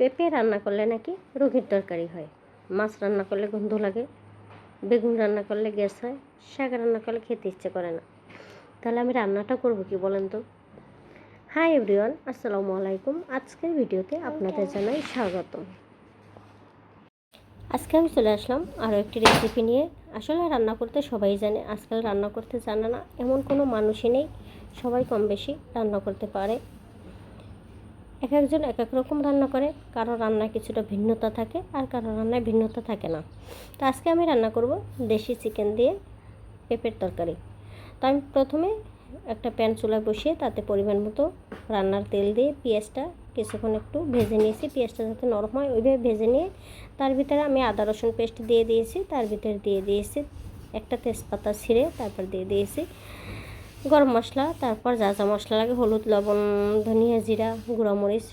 পেঁপে রান্না করলে নাকি রোগের তরকারি হয়। মাছ রান্না করলে গন্ধ লাগে, বেগুন রান্না করলে গ্যাস হয়, শাক রান্না করলে খেতে ইচ্ছে করে না। তাহলে আমি রান্নাটা করব কি বলেন তো? হাই এভরিওয়ান, আসসালামু আলাইকুম। আজকের ভিডিওতে আপনাদের জানাই স্বাগতম। আজকে আমি চলে আসলাম আরও একটি রেসিপি নিয়ে। আসলে রান্না করতে সবাই জানে, আজকাল রান্না করতে জানে না, এমন কোনো মানুষই নেই। সবাই কম বেশি রান্না করতে পারে। এক একজন এক এক রকম রান্না করে। কারও রান্নায় কিছুটা ভিন্নতা থাকে আর কারও রান্নায় ভিন্নতা থাকে না। তো আজকে আমি রান্না করব দেশি চিকেন দিয়ে পেঁপের তরকারি। তো আমি প্রথমে একটা প্যান চুলায় বসিয়ে তাতে পরিমাণ মতো রান্নার তেল দিয়ে পেঁয়াজটা কিছুক্ষণ একটু ভেজে নিয়েছি। পেঁয়াজটা যাতে নরম হয় ওইভাবে ভেজে নিয়ে তার ভিতরে আমি আদা, রসুন পেস্ট দিয়ে দিয়েছি। তার ভিতরে দিয়ে দিয়েছি একটা তেজপাতা ছিঁড়ে তারপর দিয়ে দিয়েছি। গরম মশলা, তারপর যা যা মশলা লাগে, হলুদ, লবণ, ধনিয়া জিরা, গুঁড়ো মরিচ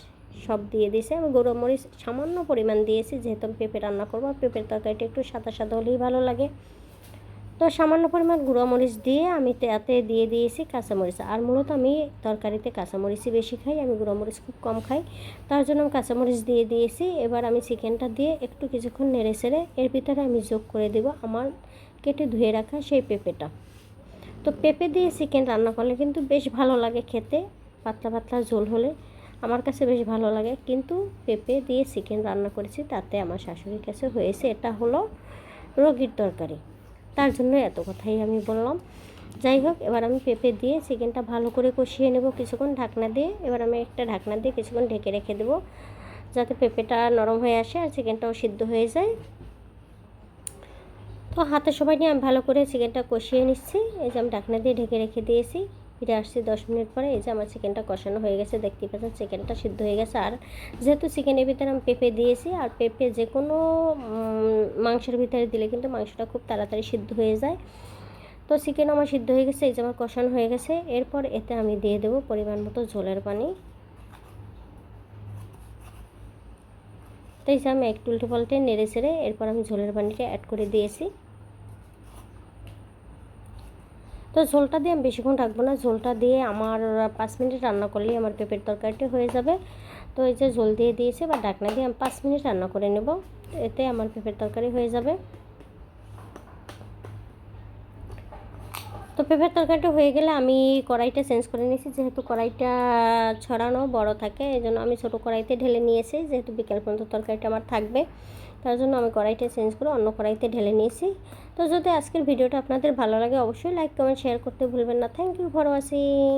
সব দিয়ে দিয়েছি। আমি গুঁড়ো মরিচ সামান্য পরিমাণ দিয়েছি, যেহেতু আমি পেঁপে রান্না করব পেঁপের তরকারিটা একটু সাদা সাদা হলেই ভালো লাগে। তো সামান্য পরিমাণ গুঁড়ো মরিচ দিয়ে আমি তাতে দিয়ে দিয়েছি কাঁচামরিচ। আর মূলত আমি তরকারিতে কাঁচামরিচই বেশি খাই, আমি গুঁড়ো মরিচ খুব কম খাই। তার জন্য আমি কাঁচামরিচ দিয়ে দিয়েছি। এবার আমি চিকেনটা দিয়ে একটু কিছুক্ষণ নেড়ে সেড়ে এর ভিতরে আমি যোগ করে দেব আমার কেটে ধুয়ে রাখা সেই পেঁপেটা। তো পেঁপে দিয়ে চিকেন রান্না করলে কিন্তু বেশ ভালো লাগে খেতে, পাতলা পাতলা ঝোল হলে। আমার কাছে বেশ ভালো লাগে। কিন্তু পেঁপে দিয়ে চিকেন রান্না করেছি, তাতে আমার শাশুড়ির কাছে হয়েছে। এটা হলো রোগীর তরকারি। তার জন্য এত কথাই আমি বললাম। যাই হোক, এবার আমি পেঁপে দিয়ে চিকেনটা ভালো করে কষিয়ে নেব কিছুক্ষণ ঢাকনা দিয়ে। এবার আমি একটা ঢাকনা দিয়ে কিছুক্ষণ ঢেকে রেখে দেবো, যাতে পেঁপেটা নরম হয়ে আসে আর চিকেনটাও সিদ্ধ হয়ে যায়। তো হাতে সময় নিয়ে আমি ভালো করে চিকেনটা কষিয়ে নিচ্ছি। এই যে আমি ঢাকনা দিয়ে ঢেকে রেখে দিয়েছি। ফিরে আসছি দশ মিনিট পরে। এই যে আমার চিকেনটা কষানো হয়ে গেছে। দেখতে পাচ্ছেন চিকেনটা সিদ্ধ হয়ে গেছে। আর যেহেতু চিকেনের ভিতরে আমি পেঁপে দিয়েছি, আর পেঁপে যে কোনো মাংসের ভিতরে দিলে কিন্তু মাংসটা খুব তাড়াতাড়ি সিদ্ধ হয়ে যায়। তো চিকেন আমার সিদ্ধ হয়ে গেছে। এই যে আমার কষানো হয়ে গেছে। এরপর এতে আমি দিয়ে দেবো পরিমাণ মতো ঝোলের পানি। তো এই যে আমি একটু উল্টো পাল্টে নেড়ে ছেড়ে এরপর আমি ঝোলের পানিটা অ্যাড করে দিয়েছি। তো ঝোলটা দিয়ে আমি বেশিক্ষণ রাখব না। ঝোলটা দিয়ে আমার পাঁচ মিনিট রান্না করলেই আমার পেঁপের তরকারিটি হয়ে যাবে। তো এই যে ঝোল দিয়ে দিয়েছে বা ডাকনা দিয়ে আমি পাঁচ মিনিট রান্না করে নেব। এতে আমার পেঁপের তরকারি হয়ে যাবে। তো পেঁপের তরকারিটা হয়ে গেলে আমি কড়াইটা চেঞ্জ করে নিয়েছি। যেহেতু কড়াইটা ছড়ানো বড় থাকে, এই জন্য আমি ছোটো কড়াইতে ঢেলে নিয়েছি। যেহেতু বিকেল পর্যন্ত তরকারিটা আমার থাকবে, তার জন্য আমি কড়াইটা চেঞ্জ করে অন্য কড়াইতে ঢেলে নিয়েছি। তো যদি আজকের ভিডিওটা আপনাদের ভালো লাগে, অবশ্যই লাইক কমেন্ট শেয়ার করতে ভুলবেন না। Thank you for watching